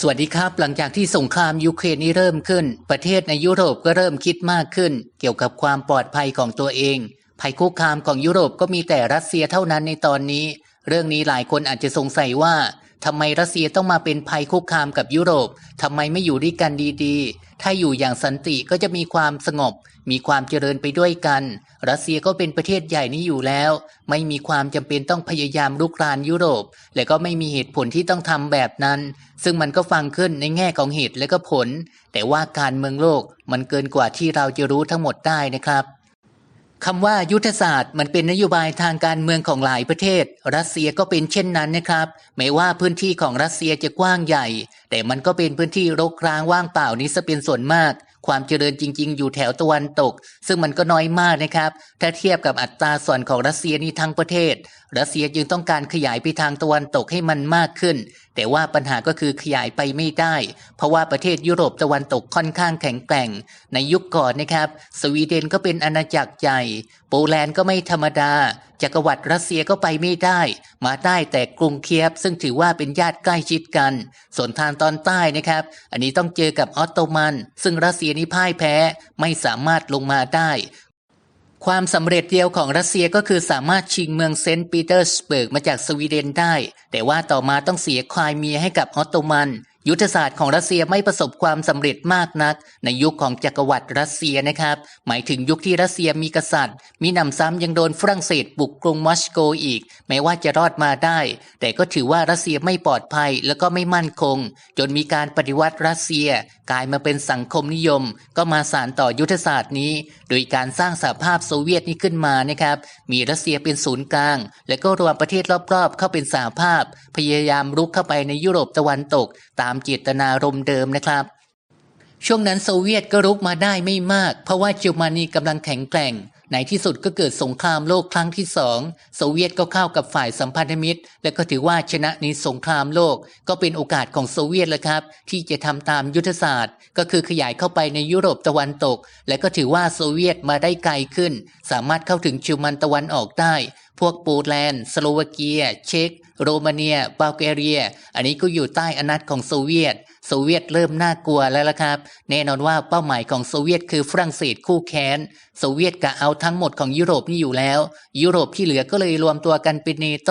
สวัสดีครับ หลังจากที่สงครามยูเครนนี้เริ่มขึ้น ประเทศในยุโรปก็เริ่มคิดมากขึ้น เกี่ยวกับความปลอดภัยของตัวเอง ภัยคุกคามของยุโรปก็มีแต่รัสเซียเท่านั้นในตอนนี้ เรื่องนี้หลายคนอาจจะสงสัยว่า ทำไมรัสเซียต้องมาเป็นภัยคุกคามกับยุโรปทำไมไม่อยู่ด้วยกันดีๆ ถ้าอยู่อย่างสันติก็จะมีความสงบ มีความเจริญไปด้วยกัน รัสเซียก็เป็นประเทศใหญ่นี้อยู่แล้ว ไม่มีความจำเป็นต้องพยายามลุกรานยุโรป และก็ไม่มีเหตุผลที่ต้องทำแบบนั้น ซึ่งมันก็ฟังขึ้นในแง่ของเหตุและก็ผล แต่ว่าการเมืองโลกมันเกินกว่าที่เราจะรู้ทั้งหมดได้นะครับ คำว่ายุทธศาสตร์มันเป็นนโยบายทางการเมืองของหลายประเทศ รัสเซียก็เป็นเช่นนั้นนะครับแม้ว่าพื้นที่ของรัสเซียจะกว้างใหญ่ แต่มันก็เป็นพื้นที่รกร้างว่างเปล่านี้ซะเป็นส่วนมาก ความเจริญจริง ๆ อยู่แถวตะวันตก ซึ่งมันก็น้อยมากนะครับ ถ้าเทียบกับอัตราส่วนของรัสเซียนี้ทั้งประเทศ รัสเซียจึงต้องการขยายไปทางตะวันตกให้มันมากขึ้น แต่ว่าปัญหาก็คือขยายไปไม่ได้ เพราะว่าประเทศยุโรปตะวันตกค่อนข้างแข็งแกร่ง ในยุคก่อนนะครับ สวีเดนก็เป็นอาณาจักรใหญ่โปแลนด์ก็ไม่ธรรมดา จักรวรรดิรัสเซียก็ไปไม่ได้ มาได้แต่กรุงเคียฟซึ่งถือว่าเป็นญาติใกล้ชิดกัน ส่วนทางตอนใต้นะครับ อันนี้ต้องเจอกับออตโตมัน ซึ่งรัสเซียนี่พ่ายแพ้ไม่สามารถลงมาได้ ความสำเร็จเดียวของรัสเซียก็คือสามารถชิงเมืองเซนต์ปีเตอร์สเบิร์กมาจากสวีเดนได้ แต่ว่าต่อมาต้องเสียควายเมียให้กับออตโตมัน ยุทธศาสตร์ของรัสเซียไม่ประสบความสำเร็จมากนัก ในยุคของจักรวรรดิรัสเซียนะครับ หมายถึงยุคที่รัสเซียมีกษัตริย์ มีหนำซ้ำยังโดนฝรั่งเศสบุกกรุงมอสโกอีก แม้ว่าจะรอดมาได้ แต่ก็ถือว่ารัสเซียไม่ปลอดภัยแล้วก็ไม่มั่นคง จนมีการปฏิวัติรัสเซีย กลายมาเป็นสังคมนิยม ก็มาสานต่อยุทธศาสตร์นี้ โดยการสร้างสหภาพโซเวียตนี้ขึ้นมานะครับมีรัสเซียเป็นศูนย์กลาง และก็รวมประเทศรอบๆ เข้าเป็นสหภาพ พยายามรุกเข้าไปในยุโรปตะวันตกตามเจตนารมณ์เดิมนะครับ ช่วงนั้นโซเวียตก็รุกมาได้ไม่มาก เพราะว่าเยอรมนีกำลังแข็งแกร่งในที่สุดก็เกิดสงครามโลกครั้งที่สองโซเวียตก็เข้ากับฝ่ายสัมพันธมิตร และก็ถือว่าชนะในสงครามโลก ก็เป็นโอกาสของโซเวียตแล้วครับ ที่จะทำตามยุทธศาสตร์ ก็คือขยายเข้าไปในยุโรปตะวันตก และก็ถือว่าโซเวียตมาได้ไกลขึ้น สามารถเข้าถึงชิวมันตะวันออกได้ พวกโปแลนด์ สโลวาเกีย เช็ก โรมาเนียบัลแกเรีย อันนี้ก็อยู่ใต้อนาจของโซเวียต โซเวียตเริ่มน่ากลัวแล้วละครับ แน่นอนว่าเป้าหมายของโซเวียตคือฝรั่งเศสคู่แค้น โซเวียตกะเอาทั้งหมดของยุโรปนี่อยู่แล้ว ยุโรปที่เหลือก็เลยรวมตัวกันเป็นเนโต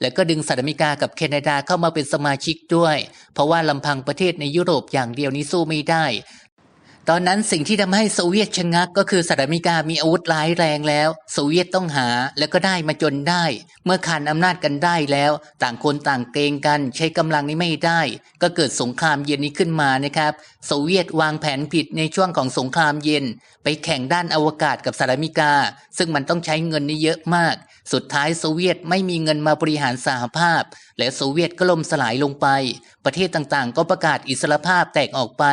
แล้วก็ดึงสหรัฐอเมริกากับแคนาดาเข้ามาเป็นสมาชิกด้วย เพราะว่าลำพังประเทศในยุโรปอย่างเดียวนี้สู้ไม่ได้ ตอนนั้นสิ่งที่ทำให้โซเวียตชะงักก็คือสหรัฐอเมริกามีอาวุธร้ายแรงแล้ว โซเวียตต้องหาแล้วก็ได้มาจนได้ เมื่อขานอำนาจกันได้แล้ว ต่างคนต่างเกรงกัน ใช้กำลังนี้ไม่ได้ ก็เกิดสงครามเย็นนี้ขึ้นมานะครับโซเวียตวางแผนผิดในช่วงของสงครามเย็น ไปแข่งด้านอวกาศกับสหรัฐอเมริกา ซึ่งมันต้องใช้เงินนี่เยอะมากสุดท้ายโซเวียตไม่มีเงินมาบริหารสหภาพ และโซเวียตก็ล่มสลายลงไป ประเทศต่างๆ ก็ประกาศอิสรภาพแตกออกไป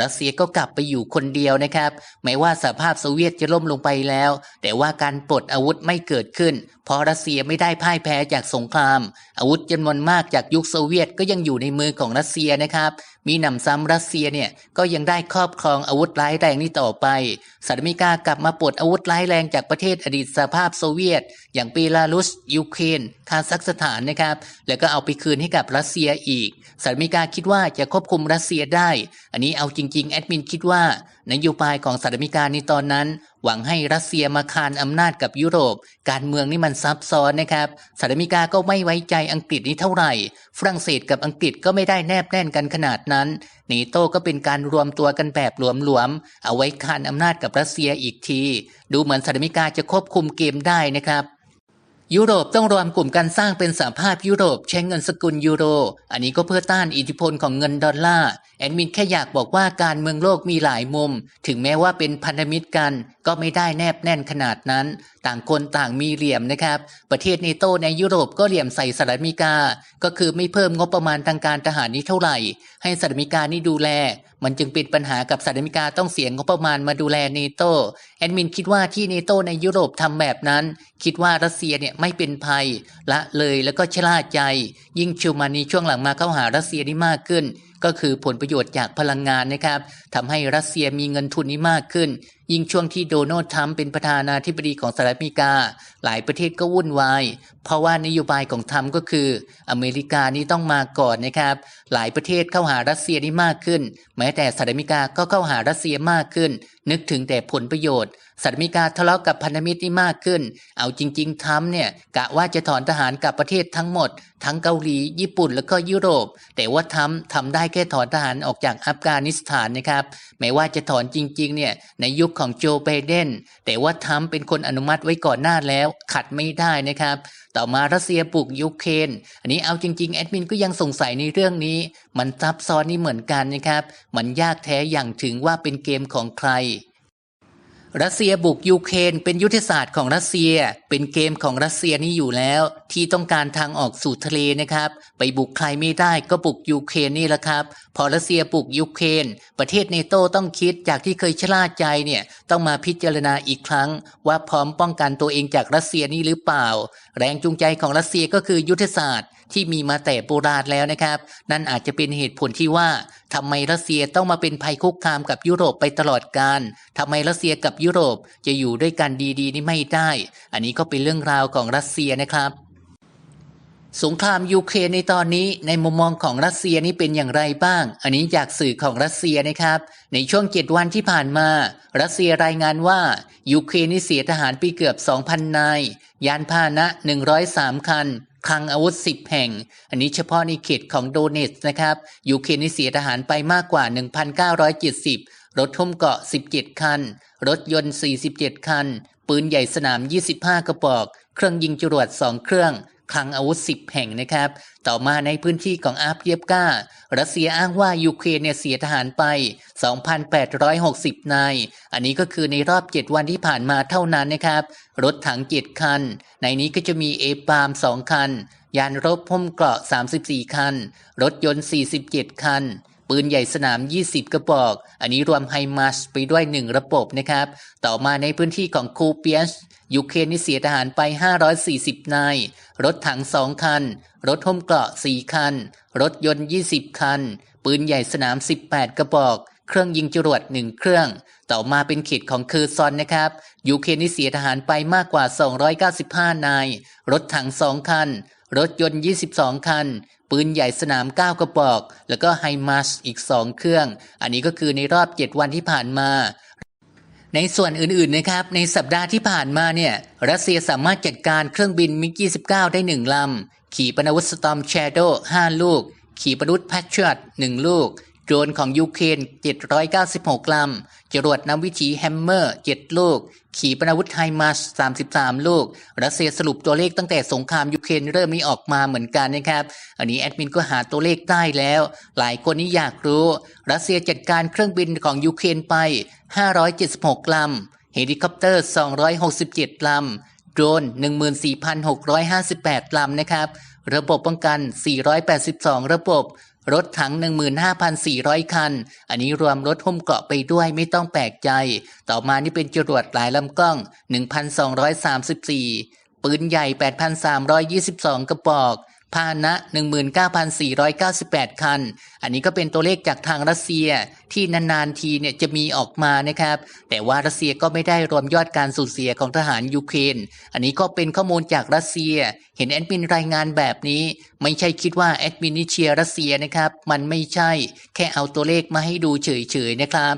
รัสเซียก็กลับไปอยู่คนเดียวนะครับ แม้ว่าสหภาพโซเวียตจะล่มลงไปแล้ว แต่ว่าการปลดอาวุธไม่เกิดขึ้น เพราะรัสเซียไม่ได้พ่ายแพ้จากสงคราม อาวุธจำนวนมากจากยุคโซเวียตก็ยังอยู่ในมือของรัสเซียนะครับ มีหนำซ้ำรัสเซียเนี่ยก็ยังได้ครอบครองอาวุธร้ายแรงนี้ต่อไปสหรัฐอเมริกากลับมาปลดอาวุธร้ายแรงจากประเทศอดีตสหภาพโซเวียต อย่างเบลารุสยูเครนคาซัคสถานนะครับ แล้วก็เอาไปคืนให้กับรัสเซียอีกสหรัฐอเมริกาคิดว่าจะควบคุมรัสเซียได้ อันนี้เอาจริง ๆ แอดมินคิดว่า นโยบายของสหรัฐอเมริกาในตอนนั้น หวังให้รัสเซียมาคานอำนาจกับยุโรป การเมืองนี่มันซับซ้อนนะครับสหรัฐอเมริกาก็ไม่ไว้ใจอังกฤษนี้เท่าไหร่ ฝรั่งเศสกับอังกฤษก็ไม่ได้แนบแน่นกันขนาดนั้นนีโต้ก็เป็นการรวมตัวกันแบบหลวมๆเอาไว้คานอำนาจกับรัสเซียอีกที ดูเหมือนสหรัฐอเมริกาจะควบคุมเกมได้นะครับยุโรปต้องรวมกลุ่มการสร้างเป็นสหภาพยุโรปใช้เงินสกุลยูโร อันนี้ก็เพื่อต้านอิทธิพลของเงินดอลลาร์แอดมินแค่อยากบอกว่าการเมืองโลกมีหลายมุม ถึงแม้ว่าเป็นพันธมิตรกัน ก็ไม่ได้แนบแน่นขนาดนั้น ต่างคนต่างมีเหลี่ยมนะครับ ประเทศเนโตในยุโรปก็เหลี่ยมใส่สหรัฐอเมริกา ก็คือไม่เพิ่มงบประมาณทางการทหารนี้เท่าไหร่ ให้สหรัฐอเมริกานี่ดูแล มันจึงเป็นปัญหากับสหรัฐอเมริกาต้องเสียงบประมาณมาดูแลเนโตแอดมินคิดว่าที่เนโตในยุโรปทำแบบนั้น คิดว่ารัสเซียเนี่ยไม่เป็นภัยละเลยแล้วก็ชะล่าใจ ยิ่งชูมานีช่วงหลังมาเข้าหารัสเซียนี่มากขึ้น ก็คือผลประโยชน์จากพลังงานนะครับทำให้รัสเซียมีเงินทุนนี้มากขึ้น ยิ่งช่วงที่โดนัลด์ทรัมป์เป็นประธานาธิบดีของสหรัฐอเมริกา หลายประเทศก็วุ่นวาย เพราะว่านโยบายของทรัมป์ก็คือ อเมริกานี่ต้องมาก่อนนะครับ หลายประเทศเข้าหารัสเซียนี่มากขึ้น แม้แต่สหรัฐอเมริกาก็เข้าหารัสเซียมากขึ้น นึกถึงแต่ผลประโยชน์สหรัฐอเมริกาทะเลาะกับพันธมิตรนี่มากขึ้น เอาจริง ๆทรัมป์เนี่ยกะว่าจะถอนทหารกับประเทศทั้งหมด ทั้งเกาหลีญี่ปุ่นแล้วก็ยุโรป แต่ว่าทรัมป์ทำได้แค่ถอนทหารออกจากอัฟกานิสถานนะครับแม้ว่าจะถอนจริงๆเนี่ยในยุคของโจไบเดนแต่ว่าทำเป็นคนอนุมัติไว้ก่อนหน้าแล้วขัดไม่ได้นะครับ ต่อมารัสเซียปลุกยูเครนอันนี้เอาจริงๆแอดมินก็ยังสงสัยในเรื่องนี้ มันซับซ้อนนี่เหมือนกันนะครับ มันยากแท้อย่างถึงว่าเป็นเกมของใคร รัสเซียบุกยูเครนเป็นยุทธศาสตร์ของรัสเซีย เป็นเกมของรัสเซียนี่อยู่แล้ว ที่ต้องการทางออกสู่ทะเลนะครับ ไปบุกใครไม่ได้ก็บุกยูเครนนี่แหละครับ พอรัสเซียบุกยูเครนประเทศเนโตต้องคิดจากที่เคยชะล่าใจเนี่ยต้องมาพิจารณาอีกครั้ง ว่าพร้อมป้องกันตัวเองจากรัสเซียนี่หรือเปล่า แรงจูงใจของรัสเซียก็คือยุทธศาสตร์ ที่มีมาแต่โบราณแล้วนะครับ นั่นอาจจะเป็นเหตุผลที่ว่าทำไมรัสเซียต้องมาเป็นภัยคุกคามกับยุโรปไปตลอดกาลทำไมรัสเซียกับยุโรปจะอยู่ด้วยกันดีๆนี่ไม่ได้ อันนี้ก็เป็นเรื่องราวของรัสเซียนะครับสงครามยูเครนในตอนนี้ในมุมมองของรัสเซียนี่เป็นอย่างไรบ้าง อันนี้จากสื่อของรัสเซียนะครับ ในช่วงเจ็ดวันที่ผ่านมา รัสเซียรายงานว่ายูเครนนี่เสียทหารไปเกือบ 2,000 นาย ยานพาหนะ 103 คัน คลังอาวุธ 10 แห่ง อันนี้เฉพาะในเขตของโดเนตส์นะครับยูเครนเสียทหารไปมากกว่า 1,970 รถทุ่มเกาะ 17 คัน รถยนต์ 47 คัน ปืนใหญ่สนาม 25 กระบอก เครื่องยิงจรวด 2 เครื่อง คลังอาวุธ 10 แห่งนะครับ ต่อมาในพื้นที่ของอาร์เพียบการัสเซียอ้างว่ายูเครนเนี่ยเสียทหารไป 2,860 นาย อันนี้ก็คือในรอบ 7 วันที่ผ่านมาเท่านั้นนะครับ รถถัง 7 คัน ในนี้ก็จะมีเอปาล์ม2 คัน ยานรบพุ่มเกราะ 34 คัน รถยนต์ 47 คัน ปืนใหญ่สนาม 20 กระบอก อันนี้รวมไฮมาสไปด้วย 1 ระบบนะครับ ต่อมาในพื้นที่ของคูเปียสยูเครนนี่เสียทหารไป 540 นาย รถถัง 2 คัน รถหุ้มเกราะ 4 คัน รถยนต์ 20 คัน ปืนใหญ่สนาม 18 กระบอก เครื่องยิงจรวด 1 เครื่อง ต่อมาเป็นเขตของเคอร์ซอนนะครับ ยูเครนนี่เสียทหารไปมากกว่า 295 นาย รถถัง 2 คัน รถยนต์ 22 คัน ปืนใหญ่สนาม9กระบอก แล้วก็ไฮมาสอีก 2 เครื่อง อันนี้ก็คือในรอบ 7 วันที่ผ่านมา ในส่วนอื่นๆนะครับ ในสัปดาห์ที่ผ่านมาเนี่ย รัสเซียสามารถจัดการเครื่องบินมิก29ได้ 1 ลำ ขี่ปนาวุธสตอมแชโด5ลูก ขี่ปนาวุธแพทริอต1ลูก โดรนของยูเครน 796 ลำ จรวดนำวิถีแฮมเมอร์ 7 ลูก ขีปนาวุธไฮมาส 33 ลูก รัสเซียสรุปตัวเลขตั้งแต่สงครามยูเครนเริ่มมีออกมาเหมือนกันนะครับ อันนี้แอดมินก็หาตัวเลขได้แล้ว หลายคนนี่อยากรู้ รัสเซียจัดการเครื่องบินของยูเครนไป 576 ลำ เฮลิคอปเตอร์ 267 ลำ โดรน 14,658 ลำนะครับ ระบบป้องกัน 482 ระบบ รถถัง 15,400 คัน อันนี้รวมรถหุ้มเกราะไปด้วยไม่ต้องแปลกใจ ต่อมานี่เป็นจรวดหลายลำกล้อง 1,234 ปืนใหญ่ 8,322 กระบอก พาหนะ 19,498 คัน อันนี้ก็เป็นตัวเลขจากทางรัสเซียที่นานๆทีเนี่ยจะมีออกมานะครับ แต่ว่ารัสเซียก็ไม่ได้รวมยอดการสูญเสียของทหารยูเครน อันนี้ก็เป็นข้อมูลจากรัสเซีย เห็นแอดมินรายงานแบบนี้ ไม่ใช่คิดว่าแอดมินนี่เชียร์รัสเซียนะครับ มันไม่ใช่ แค่เอาตัวเลขมาให้ดูเฉยๆนะครับ